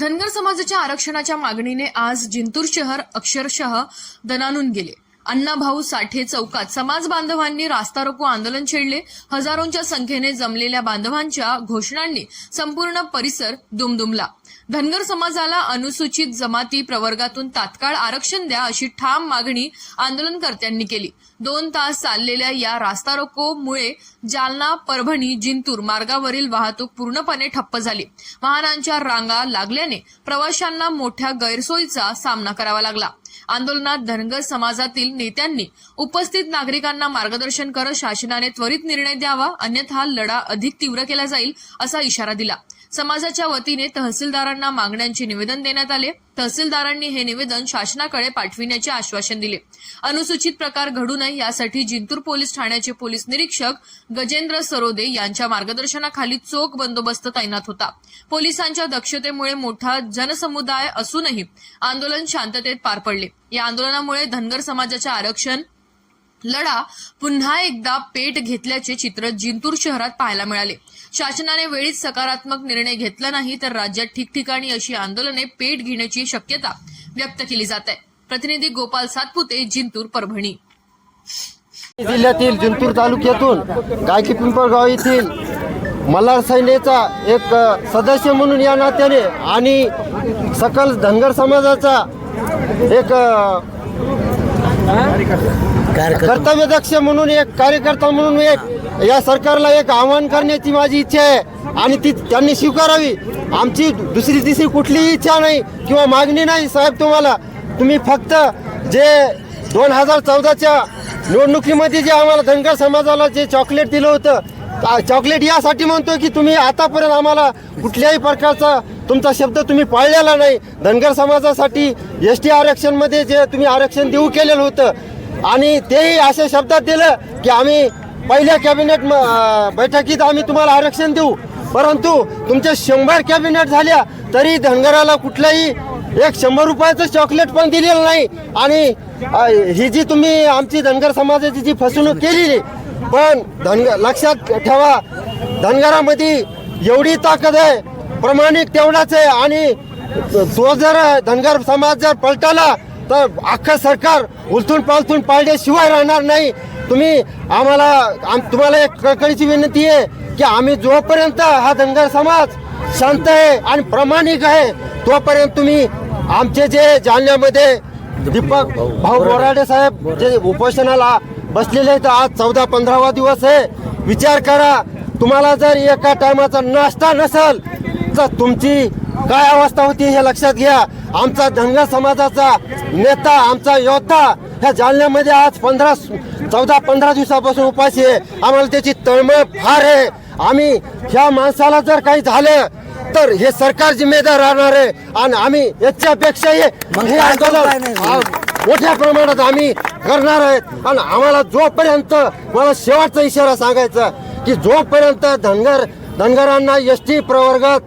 धनगर समाजाच्या आरक्षणाच्या मागणीने आज जिंतूर शहर अक्षरशः दणानून गेले. अण्णाभाऊ साठे चौकात समाज बांधवांनी रास्ता रोको आंदोलन छेडले. हजारोंच्या संख्येने जमलेल्या बांधवांच्या घोषणांनी संपूर्ण परिसर दुमदुमला. धनगर समाजाला अनुसूचित जमाती प्रवर्गातून तात्काळ आरक्षण द्या अशी ठाम मागणी आंदोलनकर्त्यांनी केली. दोन तास चाललेल्या या रास्ता रोकोमुळे जालना परभणी जिंतूर मार्गावरील वाहतूक पूर्णपणे ठप्प झाली. वाहनांच्या रांगा लागल्याने प्रवाशांना मोठ्या गैरसोयीचा सामना करावा लागला. आंदोलनात धनगर समाजातील नेत्यांनी उपस्थित नागरिकांना मार्गदर्शन करत शासनाने त्वरित निर्णय द्यावा अन्यथा लढा अधिक तीव्र केला जाईल असा इशारा दिला. समाजाच्या वतीने तहसीलदारांना मागण्यांचे निवेदन देण्यात आले. तहसीलदारांनी हे निवेदन शासनाकडे पाठविण्याचे आश्वासन दिले. अनुसूचित प्रकार घडू नये यासाठी जिंतूर पोलीस ठाण्याचे पोलीस निरीक्षक गजेंद्र सरोदे यांच्या मार्गदर्शनाखाली चोख बंदोबस्त तैनात होता. पोलिसांच्या दक्षतेमुळे मोठा जनसमुदाय असूनही आंदोलन शांततेत पार पडले. या आंदोलनामुळे धनगर समाजाचे आरक्षण लढा पुन्हा एकदा पेट घेतल्याचे चित्र जिंतूर शहरात पाहायला मिळाले. शासनाने वेळीच सकारात्मक निर्णय घेतला नाही तर राज्यात ठिकठिकाणी अशी आंदोलने पेट घेण्याची शक्यता व्यक्त केली जात आहे. प्रतिनिधी गोपाल सातपुते जिंतूर परभणी. जिल्ह्यातील जिंतूर तालुक्यातून गायकी पिंपळगाव येथील मल्हार सैन्याचा एक सदस्य म्हणून या नात्याने आणि सकल धनगर समाजाचा एक कर्तव्यदक्ष म्हणून एक कार्यकर्ता म्हणून एक या सरकारला एक आव्हान करण्याची माझी इच्छा आहे. आणि ती त्यांनी स्वीकारावी. आमची दुसरी तिसरी कुठलीही इच्छा नाही किंवा मागणी नाही साहेब तुम्हाला. तुम्ही फक्त जे दोन हजार चौदाच्या निवडणुकीमध्ये जे आम्हाला धनगर समाजाला जे चॉकलेट दिलं होतं चॉकलेट यासाठी म्हणतो की तुम्ही आतापर्यंत आम्हाला कुठल्याही प्रकारचा तुमचा शब्द तुम्ही पाळलेला नाही. धनगर समाजासाठी एस टी आरक्षणमध्ये जे तुम्ही आरक्षण देऊ केलेलं होतं आणि तेही असे शब्दात दिलं की आम्ही पहिल्या कॅबिनेट बैठकीत आम्ही तुम्हाला आरक्षण देऊ. परंतु तुमच्या शंभर कॅबिनेट झाल्या तरी धनगराला कुठलाही एक शंभर रुपयाचं चॉकलेट पण दिलेलं नाही. आणि ही जी तुम्ही आमची धनगर समाजाची जी फसवणूक केलेली पण धनगर लक्षात ठेवा धनगरामध्ये एवढी ताकद आहे प्रमाणिक तेवढाच आहे आणि तो जर धनगर समाज जर पलटाला तर अख्खं सरकार उलथून पालथून पाळल्याशिवाय राहणार नाही. तुम्ही आम्हाला आम तुम्हाला एक कळकळीची विनंती आहे की आम्ही जोपर्यंत हा धनगर समाज शांत आहे आणि प्रामाणिक आहे तोपर्यंत तुम्ही आमचे जे जालन्यामध्ये दीपक भाऊ बोराडे साहेब जे उपोषणाला बसलेले आहेत आज चौदा पंधरावा दिवस आहे. विचार करा तुम्हाला जर एका टायमाचा नाश्ता नसेल तर तुमची काय अवस्था होती हे लक्षात घ्या. आमचा धनगर समाजाचा नेता आमचा योद्धा ह्या जालन्यामध्ये आज पंधरा चौदा पंधरा दिवसापासून उपाशी आहे. आम्हाला त्याची तळमळ फार आहे. आम्ही ह्या माणसाला जर काही झालं तर हे सरकार जिम्मेदार राहणार आहे. आणि आम्ही याच्यापेक्षाही हे आंदोलन मोठ्या प्रमाणात आम्ही करणार आहेत. आणि आम्हाला जोपर्यंत मला शेवटचा इशारा सांगायचा की जोपर्यंत धनगर धनगरांना एस टी प्रवर्गात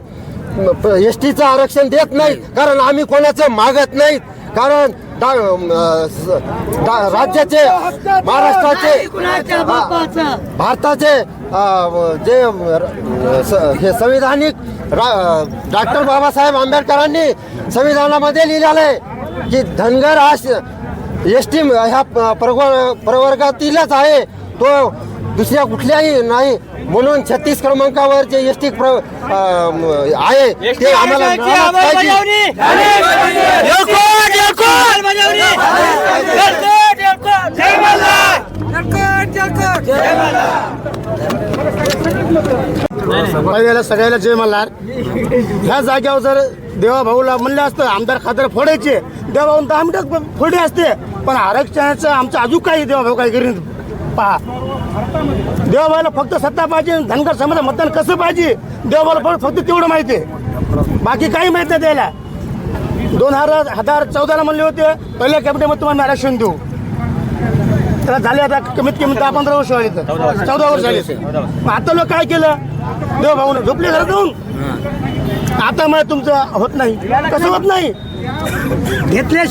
एस टीचं आरक्षण देत नाही कारण आम्ही कोणाचं मागत नाहीत कारण राज्याचे महाराष्ट्राचे भारताचे जे हे संविधानिक डॉक्टर बाबासाहेब आंबेडकरांनी संविधानामध्ये लिहिलेलं आहे की धनगर हा एस टी ह्या प्रवर्गातीलच आहे. तो दुसऱ्या कुठल्याही नाही म्हणून छत्तीस क्रमांकावर जे एस टी आहे. ते आम्हाला. पहिल्याला सगळ्याला जय मल्हार. ह्या जाग्यावर जर देवाभाऊला म्हणलं असतं आमदार खासदार फोडायचे देवाभाऊ तर आमदार फोडे असते. पण आरक्षणाचं आमचं अजून काही देवाभाऊ काही करीन पहा देवाभाऊला फक्त सत्ता पाहिजे धनगर समाज मतदान कसं पाहिजे? देवाभाऊला फक्त तेवढं माहिती आहे. बाकी काही माहीत नाही द्यायला दोन हजार हजार चौदाला म्हणले होते पहिल्या कॅबिनेटमध्ये तुम्हाला आरक्षण देऊ. त्याला झाले आता कमीत कमी दहा पंधरा वर्ष झाली तर. चौदा वर्ष. झाली. मग आता लोक काय केलं? देव भाऊन झोपले घरात जाऊन आता मग तुमचं होत नाही. कसं होत नाही? घेतल्या